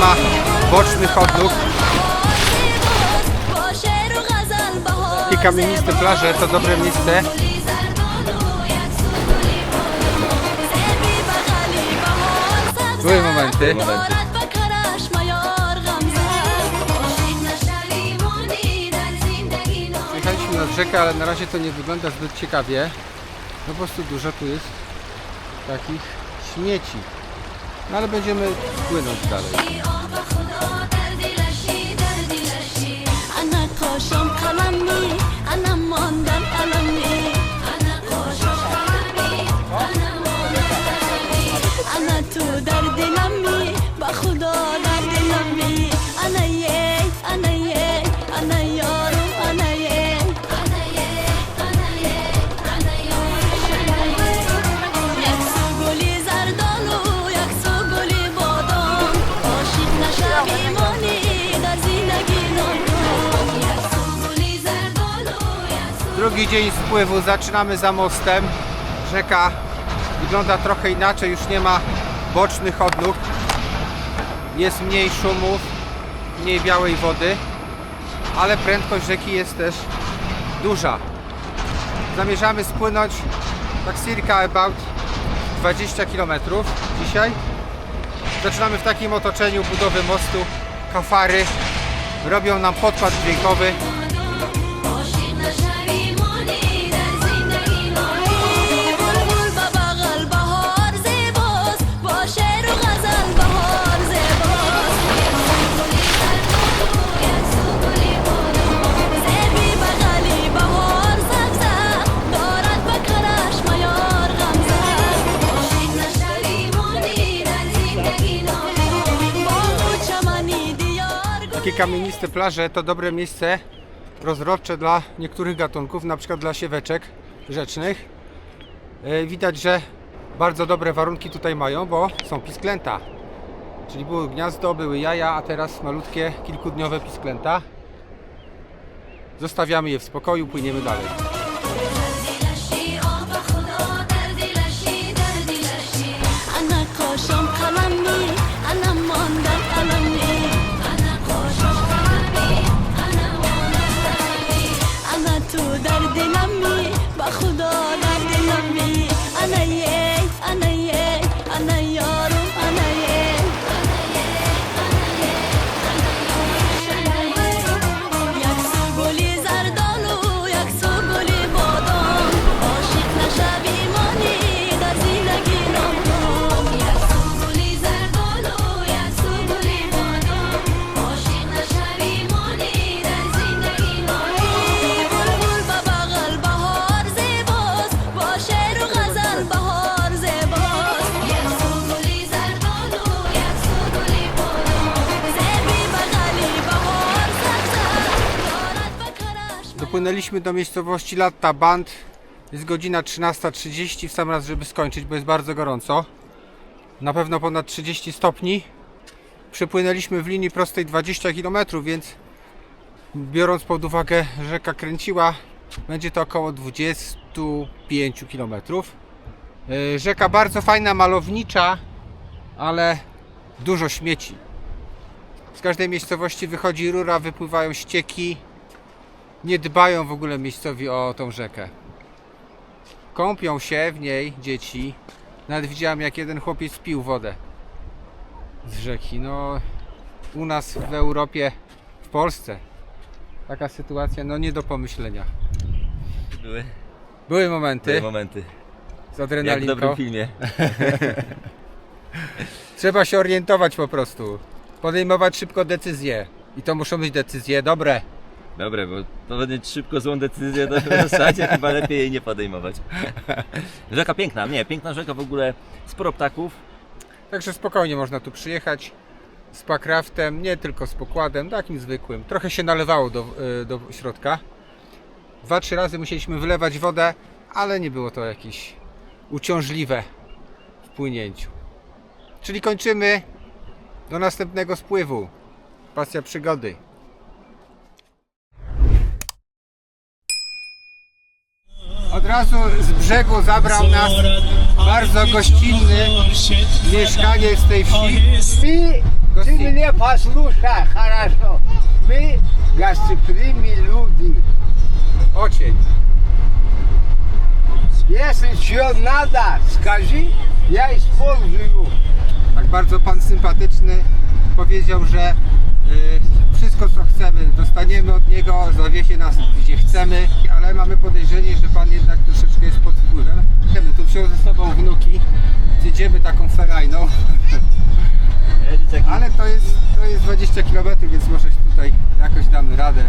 ma bocznych odnóg. I kamieniste plaże to dobre miejsce. Były momenty. momenty. Jechaliśmy nad rzekę, ale na razie to nie wygląda zbyt ciekawie. No po prostu dużo tu jest takich śmieci. No ale będziemy płynąć dalej. أنا قشم قلمي أنا مندم Drugi dzień spływu, zaczynamy za mostem. Rzeka wygląda trochę inaczej, już nie ma bocznych odnóg. Jest mniej szumów, mniej białej wody, ale prędkość rzeki jest też duża. Zamierzamy spłynąć tak circa about 20 km dzisiaj. Zaczynamy w takim otoczeniu budowy mostu. Kafary robią nam podkład dźwiękowy. Kamieniste plaże to dobre miejsce rozrodcze dla niektórych gatunków, na przykład dla sieweczek rzecznych. E, Widać, że bardzo dobre warunki tutaj mają, bo są pisklęta. Czyli było gniazdo, były jaja, a teraz malutkie, kilkudniowe pisklęta. Zostawiamy je w spokoju, płyniemy dalej. Dopłynęliśmy do miejscowości Latta Band. Jest godzina 13.30 w sam raz, żeby skończyć, bo jest bardzo gorąco. Na pewno ponad 30 stopni. Przepłynęliśmy w linii prostej 20 km, więc biorąc pod uwagę, że rzeka kręciła, będzie to około 25 km. Yy, Rzeka bardzo fajna, malownicza, ale dużo śmieci. Z każdej miejscowości wychodzi rura, wypływają ścieki, nie dbają w ogóle miejscowi o tą rzekę. Kąpią się w niej dzieci. Nawet widziałem jak jeden chłopiec pił wodę z rzeki. No u nas w Europie, w Polsce taka sytuacja no nie do pomyślenia. Były, Były były momenty momenty. z Jak w adrenalinką. dobrym filmie. Trzeba się orientować po prostu. Podejmować szybko decyzje. I to muszą być decyzje dobre. Dobre, bo podjąć szybko złą decyzję, to w zasadzie chyba lepiej jej nie podejmować. Rzeka piękna, nie, piękna rzeka w ogóle, sporo ptaków. Także spokojnie można tu przyjechać z pakraftem, nie tylko z pokładem, takim zwykłym. Trochę się nalewało do, y, do środka. Dwa, trzy razy musieliśmy wylewać wodę, ale nie było to jakieś uciążliwe w płynięciu. Czyli kończymy do następnego spływu. Pasja przygody. razu z brzegu zabrał nas bardzo gościnny mieszkaniec tej wsi. I Ты Gości, меня послушай хорошо. Мы гостеприимные люди. ocień. Если что надо, скажи, я использую. Tak bardzo pan sympatyczny powiedział, że y, wszystko co chcemy dostaniemy od niego, zawiezie nas gdzie chcemy, ale mamy podejrzenie, że pan jednak troszeczkę jest pod wpływem. Wiemy, tu wziął ze sobą wnuki, jedziemy taką ferajną, ale to jest, to jest 20 km, więc może się tutaj jakoś damy radę.